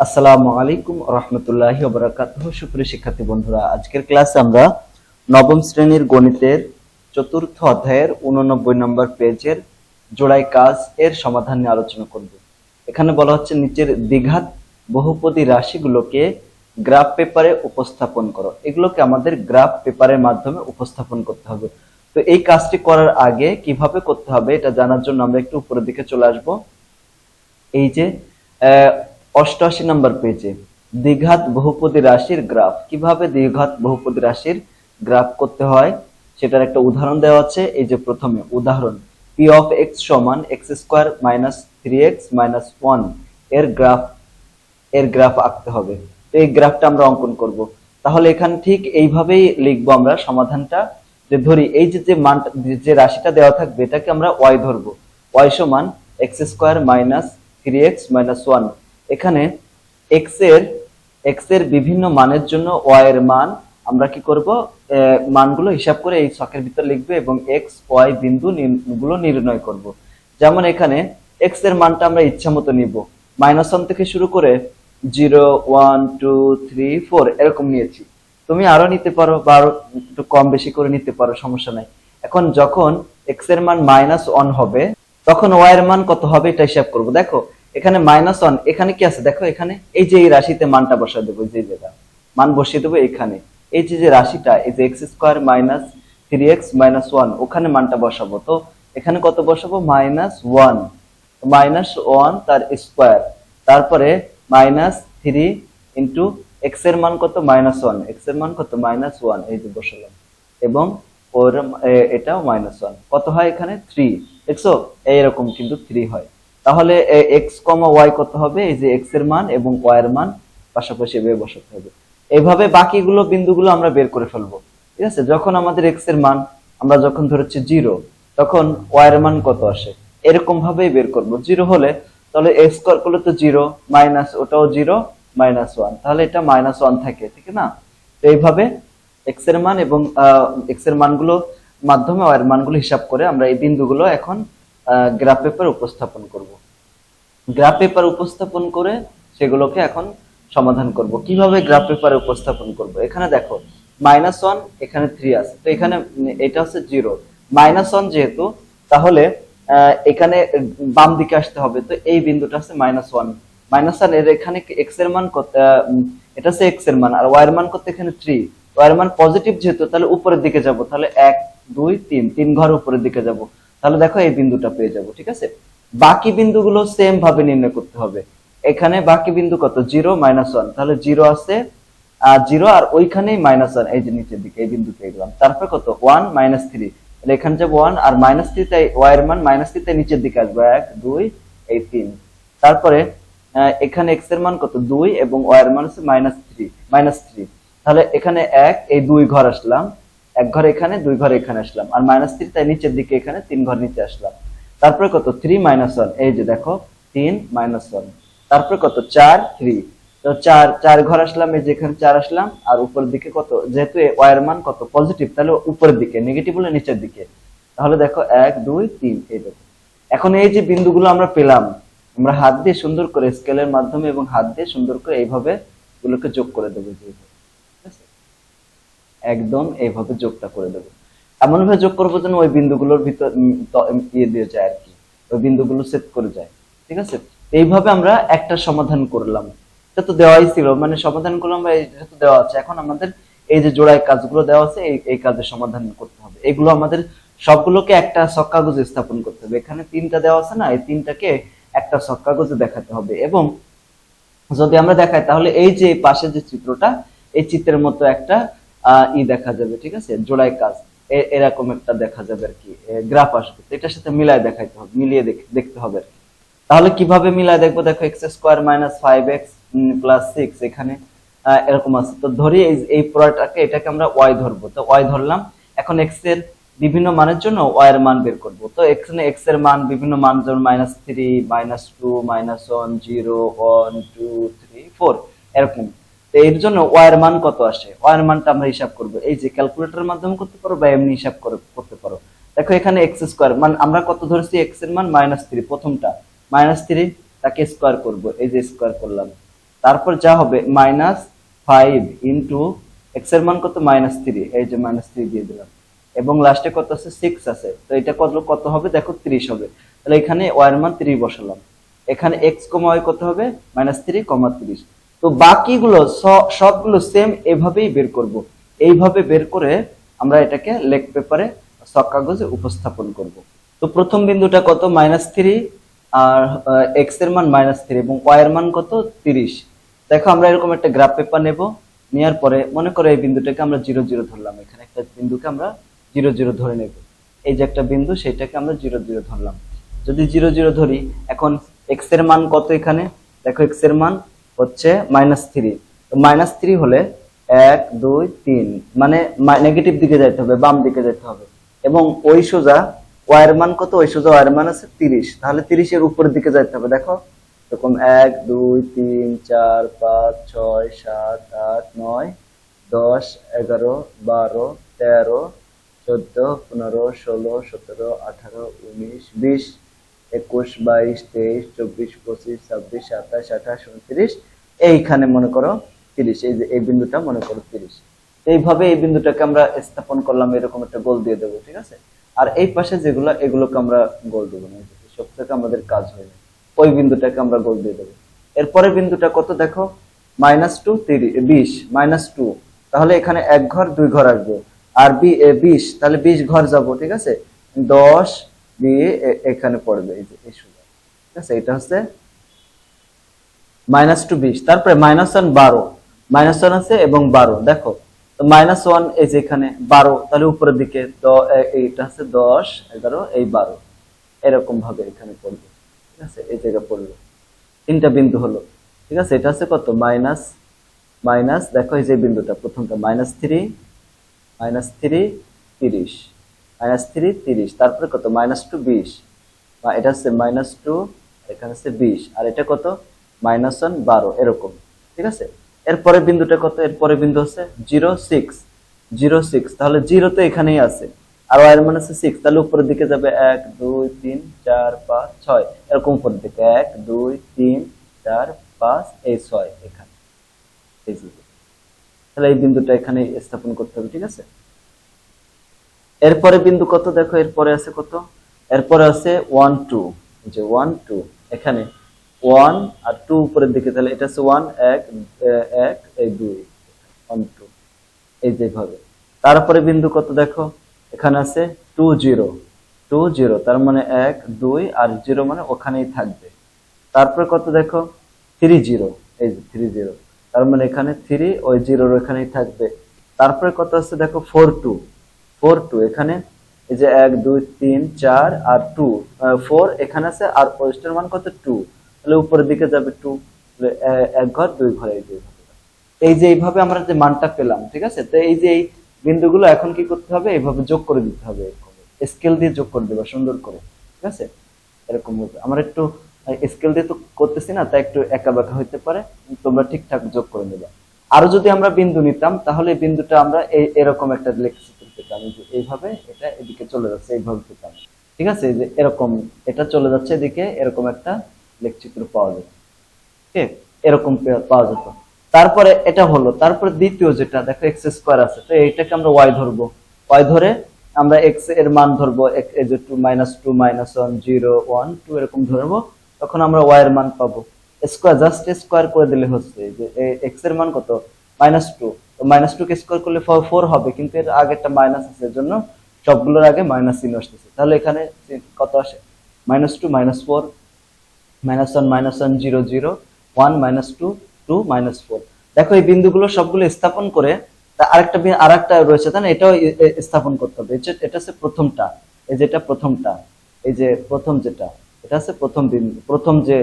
আসসালামু আলাইকুম রহমতুল্লাহি ওবরাকাতুহ। সুপ্রিয় শিক্ষার্থী বন্ধুরা, আজকের ক্লাসে আমরা নবম শ্রেণির গণিতের চতুর্থ অধ্যায়ের উননব্বই নম্বর পেজের জোড়াই কাজ এর সমাধান নিয়ে আলোচনা করব। এখানে বলা হচ্ছে নিচের দ্বিঘাত বহুপদী রাশিগুলোকে গ্রাফ পেপারে উপস্থাপন করো। এগুলোকে আমাদের গ্রাফ পেপারের মাধ্যমে উপস্থাপন করতে হবে। তো এই কাজটি করার আগে কীভাবে করতে হবে এটা জানার জন্য আমরা একটু উপরের দিকে চলে আসব। এই যে অষ্টআশি নম্বর পেজে, দ্বিঘাত বহুপদী রাশির গ্রাফ। কীভাবে দ্বিঘাত বহুপদী রাশির গ্রাফ করতে হয়? সেটার একটা উদাহরণ দেওয়া আছে। এই যে প্রথমে উদাহরণ, পি অফ এক্স সমান x square minus three x minus one. এর গ্রাফ এর গ্রাফ আঁকতে হবে। তো এই গ্রাফটা আমরা অঙ্কন করব। তাহলে এখানে ঠিক এইভাবেই লিখব আমরা সমাধানটা। যে ধরি, এই যে যে মানটা যে রাশিটা দেওয়া থাকবে, এটাকে আমরা ওয়াই ধরবো। ওয়াই সমান x square minus three x minus one. এখানে এক্সের এক্সের বিভিন্ন মানের জন্য ওয়াই এর মান, আমরা কি করব? মানগুলো হিসাব করে এই ছকের ভিতর লিখবে এবং এক্স ওয়াই বিন্দু গুলো নির্ণয় করব। যেমন এখানে এক্সের মানটা আমরা ইচ্ছা মতো নিব। মাইনাস ওয়ান থেকে শুরু করে zero one two three four এরকম নিয়েছি। তুমি আরও নিতে পারো বা আরও একটু কম বেশি করে নিতে পারো, সমস্যা নাই। এখন যখন এক্সের মান মাইনাস ওয়ান হবে, তখন ওয়াই এর মান কত হবে এটা হিসাব করব। দেখো এখানে মাইনাস ওয়ান এখানে কি আছে? দেখো এখানে, এই যে এই রাশিতে মানটা বসায় দেবো যে যেটা মান বসিয়ে দেবো এখানে। এই যে যে রাশিটা, এই যে x square minus three x minus one ওখানে মানটা বসাবো। তো এখানে কত বসাবো? মাইনাস ওয়ান মাইনাস ওয়ান তার স্কোয়ার তারপরে মাইনাস থ্রি ইন্টু এক্সের মান কত? মাইনাস ওয়ান এক্সের মান কত? মাইনাস ওয়ান এই যে বসালাম। এবং ওর এটাও মাইনাস ওয়ান কত হয় এখানে? থ্রি দেখছ? এইরকম কিন্তু থ্রি হয়। তাহলে এক্স কমা ওয়াই কত হবে? এই যে এক্সের মান এবং ওয়াই এর মান পাশাপাশি এভাবে বসাতে হবে। এইভাবে বাকিগুলো বিন্দুগুলো আমরা বের করে ফেলব। ঠিক আছে? যখন আমাদের এক্সের মান, আমরা যখন ধরেছি জিরো তখন ওয়াই এর মান কত আসে? এরকম ভাবেই বের করব। জিরো হলে, তাহলে এক্স স্কোয়ার করলে তো জিরো মাইনাস ওটাও জিরো মাইনাস ওয়ান তাহলে এটা মাইনাস ওয়ান থাকে, ঠিক না? তো এইভাবে এক্সের মান এবং এক্সের মানগুলো মাধ্যমে ওয়াই এর মানগুলো হিসাব করে আমরা এই বিন্দুগুলো এখন গ্রাফ পেপার উপস্থাপন করব। গ্রাফ পেপার উপস্থাপন করে সেগুলোকে এখন সমাধান করব। কীভাবে গ্রাফ পেপারে উপস্থাপন করব? এখানে দেখো মাইনাস ওয়ান এখানে থ্রি আছে। তো এখানে, এটা হচ্ছে জিরো মাইনাস ওয়ান যেহেতু, তাহলে এখানে বাম দিকে আসতে হবে। তো এই বিন্দুটা আছে মাইনাস ওয়ান মাইনাস ওয়ানের এখানে এক্সের মান কত এটা হচ্ছে এক্সের মান। আর ওয়াই এর মান কত? এখানে থ্রি ওয়াই এর মান পজিটিভ যেহেতু, তাহলে উপরের দিকে যাব। তাহলে এক, দুই, তিন। তিন ঘর উপরের দিকে যাব। তাহলে দেখো এই বিন্দুটা পেয়ে যাব, ঠিক আছে? বাকি বিন্দুগুলো সেম ভাবে নির্ণয় করতে হবে। এখানে বাকি বিন্দু কত? জিরো মাইনাস ওয়ান তাহলে জিরো আছে, আর জিরো আর ওইখানেই মাইনাস ওয়ান এই যে নিচের দিকে, এই বিন্দু পেয়ে গেলাম তারপর কত? ওয়ান মাইনাস থ্রি তাহলে এখানে যাব ওয়ান আর মাইনাস থ্রি তাই ওয়াই এর মান মাইনাস থ্রি তাই নিচের দিকে আসবে। এক, দুই, এই তিন। তারপরে এখানে এক্সের মান কত? দুই এবং ওয়াই এর মান হচ্ছে মাইনাস থ্রি মাইনাস থ্রি তাহলে এখানে এক, এই দুই ঘর আসলাম। এক ঘর এখানে, দুই ঘর এখানে আসলাম। আর মাইনাস থ্রি তাই নিচের দিকে এখানে তিন ঘর নিচে আসলাম। তারপরে কত? থ্রি মাইনাস ওয়ান এই যে দেখো, তিন মাইনাস ওয়ান তারপরে কত? চার থ্রি তো চার চার ঘর আসলাম, এই যে এখানে চার আসলাম, আর উপরের দিকে কত? যেহেতু ওয়াই এর মান কত? পজিটিভ তাহলে উপরের দিকে নেগেটিভ হলে নিচের দিকে। তাহলে দেখো, এক, দুই, তিন, এই দেখো। এখন এই যে বিন্দুগুলো আমরা পেলাম, আমরা হাত দিয়ে সুন্দর করে স্কেলের মাধ্যমে এবং হাত দিয়ে সুন্দর করে এইভাবে গুলোকে যোগ করে দেবো ঠিক? একদম এইভাবে যোগটা করে দেবো। এমন ভাবে যোগ করব যেন ওই বিন্দুগুলোর ভিতর ইয়ে দিয়ে যায় আর কি। ওই বিন্দুগুলো সেট করে যায়। ঠিক আছে? এইভাবে আমরা একটা সমাধান করলাম। এটা তো দেওয়াই ছিল। মানে সমাধান করলাম বা এটা তো দেওয়া আছে। এখন আমাদের এই যে জোড়ায় কাজগুলো দেওয়া আছে, এই এই কাজের সমাধান করতে হবে। এগুলো আমাদের সবগুলোকে একটা ছক কাগজে স্থাপন করতে হবে। এখানে তিনটা দেওয়া আছে না, এই তিনটাকে একটা ছক কাগজে দেখাতে হবে। এবং যদি আমরা দেখাই, তাহলে এই যে পাশে যে চিত্রটা, এই চিত্রের মতো একটা ই দেখা যাবে। ঠিক আছে? জোড়ায় কাজ। এরকম একটা দেখা যাবে আর কি গ্রাফ আসবে। এটার সাথে মিলায় দেখাইতে হবে, মিলিয়ে দেখতে হবে আর তাহলে কীভাবে মিলায় দেখব? দেখো x square minus five x plus six এখানে এরকম আছে। তো ধরি এই পুরোটাকে এটাকে আমরা ওয়াই ধরবো। তো ওয়াই ধরলাম। এখন এক্সের বিভিন্ন মানের জন্য ওয়াই এর মান বের করব। তো এখানে এক্সের মান বিভিন্ন মান, যেমন minus three minus two minus one zero one two three four এরকম। এর জন্য ওয়াই এর মান কত আসে? ওয়াই এর মানটা আমরা হিসাব করব। এই যে ক্যালকুলেটরের মাধ্যমে করতে পারো বা এমনি হিসাব করে করতে পারো। দেখো এখানে এক্স স্কোয়ার মান আমরা কত ধরেছি? এক্সের মান মাইনাস থ্রি প্রথমটা। মাইনাস থ্রি তাকে স্কোয়ার করব। এই যে স্কোয়ার করলাম। তারপর যা হবে? মাইনাস ফাইভ ইন্টু এক্সের মান কত? মাইনাস থ্রি এই যে মাইনাস থ্রি দিয়ে দিলাম। এবং লাস্টে কত আছে? সিক্স আছে। তো এটা কত কত হবে? দেখো ত্রিশ হবে। তাহলে এখানে ওয়াই এর মান ত্রিশ বসালাম। এখানে এক্স কমা ওয়াই কত হবে? মাইনাস থ্রি কমা ত্রিশ। তো বাকিগুলো সবগুলো সেম এভাবেই বের করব। এইভাবে বের করে আমরা এটাকে লেক পেপারে সক কাগজে উপস্থাপন করব। তো প্রথম বিন্দুটা কত? মাইনাস থ্রি আর এক্সের মান মাইনাস থ্রি এবং ওয়াই এর মান কত? তিরিশ। দেখো আমরা এরকম একটা গ্রাফ পেপার নেব নেওয়ার পরে মনে করো এই বিন্দুটাকে আমরা জিরো জিরো ধরলাম। এখানে একটা বিন্দুকে আমরা জিরো জিরো ধরে নেব। এই যে একটা বিন্দু, সেটাকে আমরা জিরো জিরো ধরলাম। যদি জিরো জিরো ধরি, এখন এক্সের মান কত এখানে? দেখো এক্সের মান হচ্ছে মাইনাস থ্রি মাইনাস থ্রি হলে এক, দুই, তিন মানে নেগেটিভ দিকে যাইতে হবে, বাম দিকে যেতে হবে। এবং ওই সোজা ওয়াই এর মান কত? ওই সোজা ওয়াই এর মান আছে তিরিশ। তাহলে তিরিশের উপরের দিকে যাইতে হবে, দেখো। এরকম এক, দুই, তিন, চার, পাঁচ, ছয়, সাত, আট, নয়, দশ, এগারো, বারো, তেরো, চোদ্দ, পনেরো, ষোলো, সতেরো, আঠারো, উনিশ, বিশ। একুশ, বাইশ, তেইশ, চব্বিশ, পঁচিশ, ছাব্বিশ, সাতাশ, আঠাশ, উনত্রিশ। এইখানে মনে করো তিরিশ, এই যে এই বিন্দুটা মনে করো তিরিশ। এইভাবে এই বিন্দুটাকে আমরা স্থাপন করলাম, এরকম একটা গোল দিয়ে দেবো, ঠিক আছে? আর এই পাশে যেগুলো, এগুলোকে আমরা গোল দেবো না সব থেকে আমাদের কাজ হয়ে যায় ওই বিন্দুটাকে আমরা গোল দিয়ে দেবো। এরপরে বিন্দুটা কত দেখো? মাইনাস টু বিশ, মাইনাস টু। তাহলে এখানে এক ঘর, দুই ঘর আসবে। আর বি বিশ, তাহলে বিশ ঘর যাব, ঠিক আছে? দশ দিয়ে এখানে পড়বে, এই যে, এই সোজা। ঠিক আছে? এটা হচ্ছে মাইনাস টু বিশ। তারপরে মাইনাস ওয়ান বারো। মাইনাস ওয়ান আছে এবং বারো। দেখো, তো মাইনাস ওয়ান এই যে এখানে বারো, তাহলে উপরের দিকে এইটা হচ্ছে দশ, এগারো, এই বারো। এরকম ভাবে এখানে পড়বে। ঠিক আছে? এই জায়গায় পড়বে। তিনটা বিন্দু হলো। ঠিক আছে? এটা হচ্ছে কত? মাইনাস মাইনাস দেখো এই যে বিন্দুটা, প্রথমটা মাইনাস থ্রি মাইনাস থ্রি তিরিশ। মাইনাস থ্রি তিরিশ। তারপরে কত? মাইনাস টু বিশ। এটা হচ্ছে মাইনাস টু এখানে হচ্ছে বিশ। আর এটা কত? মাইনাস ওয়ান বারো। এরকম। ঠিক আছে? এরপরে বিন্দুটা কত? এরপরে বিন্দু হচ্ছে জিরো সিক্স জিরো সিক্স তাহলে জিরো তো এখানেই আছে। আর ওয়াই এর মান হচ্ছে সিক্স তাহলে উপরের দিকে যাবে এক, দুই, তিন, চার, পাঁচ, ছয়। এরকম উপরের দিকে। এক, দুই, তিন, চার, পাঁচ, এই ছয় এখানে। তাহলে এই বিন্দুটা এখানে স্থাপন করতে হবে। ঠিক আছে? এরপরে বিন্দু কত দেখো? এরপরে আছে কত? এরপরে আছে ওয়ান টু যে ওয়ান টু এখানে ওয়ান আর টু উপরের দিকে, তাহলে এটা আছে ওয়ান এক এক, এই দুই। ওয়ান টু এই যেভাবে। তারপরে বিন্দু কত দেখো? এখানে আছে টু জিরো টু জিরো তার মানে এক, দুই আর জিরো মানে ওখানেই থাকবে। তারপরে কত দেখো? থ্রি জিরো এই যে থ্রি জিরো তার মানে এখানে থ্রি ওই জিরোর ওখানেই থাকবে। তারপরে কত আছে দেখো? ফোর টু ফোর টু, এখানে এই যে এক, দুই, তিন, চার আর টু ফোর এখানে আছে আর ওয়েস্টের মান কত? টু। তাহলে উপরের দিকে যাবে টু। এক ঘর, দুই ঘর, এই ঘর এই যে এইভাবে আমরা যে মানটা পেলাম, ঠিক আছে? তো এই যে এই বিন্দুগুলো এখন কি করতে হবে? এইভাবে যোগ করে দিতে হবে। স্কেল দিয়ে যোগ করে দেবা, সুন্দর করে। ঠিক আছে? এরকম আমার একটু স্কেল দিয়ে তো করতেছি না, তাই একটু একা বাঁকা হইতে পারে। তোমরা ঠিকঠাক যোগ করে নেবা। আরও যদি আমরা বিন্দু নিতাম, তাহলে বিন্দুটা আমরা এরকম একটা লেখচিত্র পেতাম যে এইভাবে এটা এদিকে চলে যাচ্ছে, এইভাবে পেতাম ঠিক আছে? যে এরকম, এটা চলে যাচ্ছে এদিকে, এরকম একটা লেখচিত্র পাওয়া যাবে ঠিক এরকম পাওয়া যেত। তারপরে এটা হলো, তারপরে দ্বিতীয় যেটা, দেখো এক্স স্কোয়ার আছে, তো এইটাকে আমরা ওয়াই ধরবো। ওয়াই ধরে আমরা এক্সের মান ধরবো যে two minus two minus one zero one two এরকম ধরবো, তখন আমরা ওয়াই এর মান পাবো। স্কোয়ার জাস্ট স্কোয়ার করে দিলে হচ্ছে যে এক্সের মান কত? মাইনাস টু তো মাইনাস টু কে স্কোয়ার করলে ফোর হবে, কিন্তু এর আগে একটা মাইনাস আছে এর জন্য সবগুলোর আগে মাইনাস চিহ্ন আসতেছে। তাহলে এখানে কত আসে? Minus two minus four minus one minus one zero zero one minus two two minus four দেখো, এই বিন্দুগুলো সবগুলো স্থাপন করে আরেকটা বি- আরেকটা রয়েছে, তাই না? এটাও স্থাপন করতে হবে। এটা হচ্ছে প্রথমটা। এই যেটা প্রথমটা। এই যে, প্রথম যেটা, এটা হচ্ছে প্রথম বিন্দু, প্রথম যে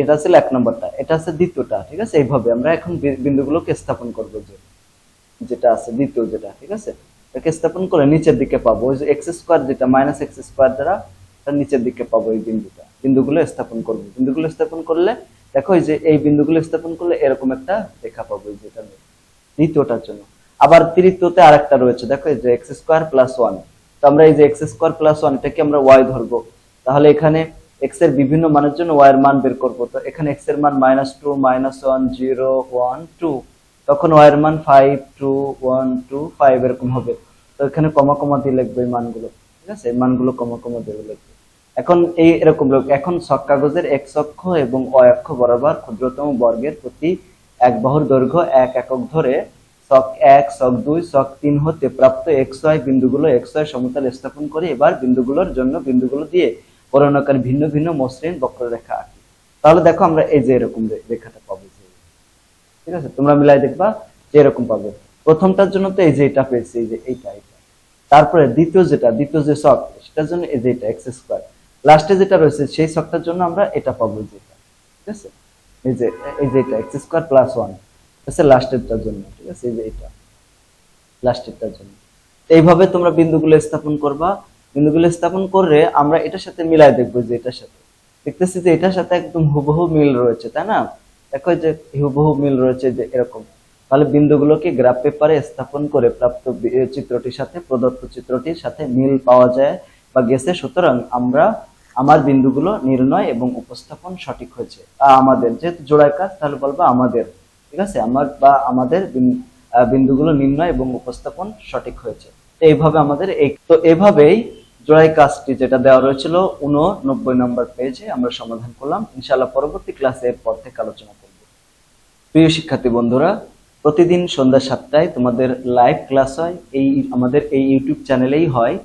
এটা ছিল এক নম্বরটা। এটা হচ্ছে দ্বিতীয়টা, ঠিক আছে? এইভাবে আমরা এখন বিন্দুগুলোকে স্থাপন করব যে, যেটা আছে দ্বিতীয় যেটা, ঠিক আছে? এটাকে স্থাপন করে নিচের দিকে পাবো। ওই যে এক্স স্কোয়ার যেটা মাইনাস এক্স স্কোয়ার দ্বারা, তার নিচের দিকে পাবো এই বিন্দুটা। বিন্দুগুলো স্থাপন করব। বিন্দুগুলো স্থাপন করলে, দেখো যে এই বিন্দুগুলো স্থাপন করলে এরকম একটা রেখা পাবো যেটা দ্বিতীয়টার জন্য। আবার তৃতীয়তে আরেকটা রয়েছে, দেখো এই যে এক্স স্কোয়ার প্লাস ওয়ান তো আমরা এই যে এক্স স্কোয়ার প্লাস ওয়ান এটাকে আমরা ওয়াই ধরবো। তাহলে এখানে এক্সের বিভিন্ন মানের জন্য ওয়াই এর মান বের করব। তো এখানে এক্সের মান minus two minus one zero one two তখন ওয়াই এর মান five two one two five এরকম হবে। তো এখানে কমা কমা দিয়ে লিখবে মানগুলো। ঠিক আছে? এই মানগুলো কমা কমা দিয়ে লিখবে। এখন এই এরকম লোক এখন ছক কাগজের এক্স অক্ষ এবং অ অক্ষ বরাবর ক্ষুদ্রতম বর্গের প্রতি এক বাহুর দৈর্ঘ্য এক একক ধরে ছক এক, ছক দুই, ছক তিন হতে প্রাপ্ত এক্স ওয়াই বিন্দুগুলো এক্স ওয়াই সমতলে স্থাপন করে এবার বিন্দুগুলোর জন্য বিন্দুগুলো দিয়ে পরিণাকার ভিন্ন ভিন্ন মসৃণ বক্ররেখা আঁকি। তাহলে দেখো আমরা এই যে এরকম রেখাটা পাবো। ঠিক আছে? তোমরা মিলাই দেখবা যে এরকম পাবে। প্রথমটার জন্য তো এই যে এটা পেয়েছি, এই যে এইটা এইটা। তারপরে দ্বিতীয় যেটা, দ্বিতীয় যে শখ সেটার জন্য এই যে এটা, এক্স স্কোয়ার। লাস্টে যেটা রয়েছে, সেই শখটার জন্য আমরা এটা পাবো এই যে ঠিক আছে? এই যে এই যে এটা, এক্স স্কোয়ার প্লাস ওয়ান। হচ্ছে লাস্টেরটার জন্য, ঠিক আছে? এই যে এটা। লাস্টেরটার জন্য। এইভাবে তোমরা বিন্দুগুলো স্থাপন করবা। বিন্দুগুলো স্থাপন করে আমরা এটার সাথে মিলাই দেখব যে এটার সাথে। দেখতেছি যে এটার সাথে একদম হুবহু মিল রয়েছে, তাই না? দেখো যে হুবহু মিল রয়েছে যে এরকম। তাহলে বিন্দুগুলোকে গ্রাফ পেপারে স্থাপন করে প্রাপ্ত চিত্রটির সাথে, প্রদত্ত চিত্রটির সাথে মিল পাওয়া যায় বা গেছে। সুতরাং আমরা আমার বিন্দুগুলো নির্ণয় এবং উপস্থাপন সঠিক হয়েছে। আমাদের, যেহেতু জোড়ায় কাজ, তাহলে বলব আমাদের। ঠিক আছে? আমার বা আমাদের বিন্দুগুলো নির্ণয় এবং উপস্থাপন সঠিক হয়েছে। এইভাবে আমাদের এই তো এভাবেই জোড়াই কাজটি যেটা দেওয়া রয়েছিল, উননব্বই নম্বর পেজে আমরা সমাধান করলাম। ইনশাআল্লাহ পরবর্তী ক্লাসে এর পর থেকে আলোচনা করব। প্রিয় শিক্ষার্থী বন্ধুরা, প্রতিদিন সন্ধ্যা সাতটায় তোমাদের লাইভ ক্লাস হয়, এই আমাদের এই ইউটিউব চ্যানেলেই হয়।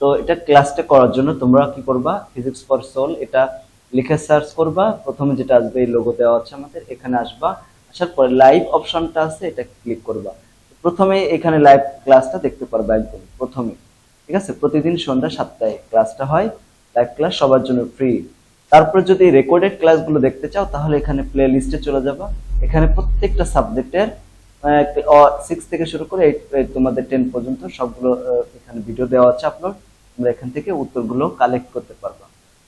তো এটা ক্লাসটা করার জন্য তোমরা কি করবা? ফিজিক্স ফর সোল এটা লিখে সার্চ করবা। প্রথমে যেটা আসবে, এই লোগো দেওয়া আছে আমাদের, এখানে আসবা। আসার পরে লাইভ অপশনটা আছে, এটা ক্লিক করবা। প্রথমে এখানে লাইভ ক্লাসটা দেখতে পারবা একদম, প্রথমে। ঠিক আছে? প্রতিদিন সন্ধ্যা সাতটায় ক্লাসটা হয় লাইভ ক্লাস সবার জন্য ফ্রি তারপরে যদি রেকর্ডেড ক্লাসগুলো দেখতে চাও, তাহলে এখানে প্লে লিস্টে চলে যাবা। এখানে প্রত্যেকটা সাবজেক্টের সিক্স থেকে শুরু করে এইট তোমাদের টেন পর্যন্ত সবগুলো এখানে ভিডিও দেওয়া আছে আপলোড তোমরা এখান থেকে উত্তরগুলো কালেক্ট করতে পারবা।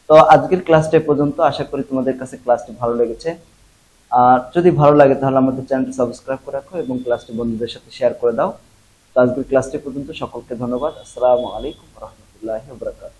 তো আজকের ক্লাসটা পর্যন্ত। আশা করি তোমাদের কাছে ক্লাসটি ভালো লেগেছে। আর যদি ভালো লাগে, তাহলে আমাদের চ্যানেলটি সাবস্ক্রাইব করে রাখো এবং ক্লাসটি বন্ধুদের সাথে শেয়ার করে দাও। তো আজকের ক্লাসটি পর্যন্ত সকলকে ধন্যবাদ। আসসালামু আলাইকুম রহমতুল্লাহ বরকাত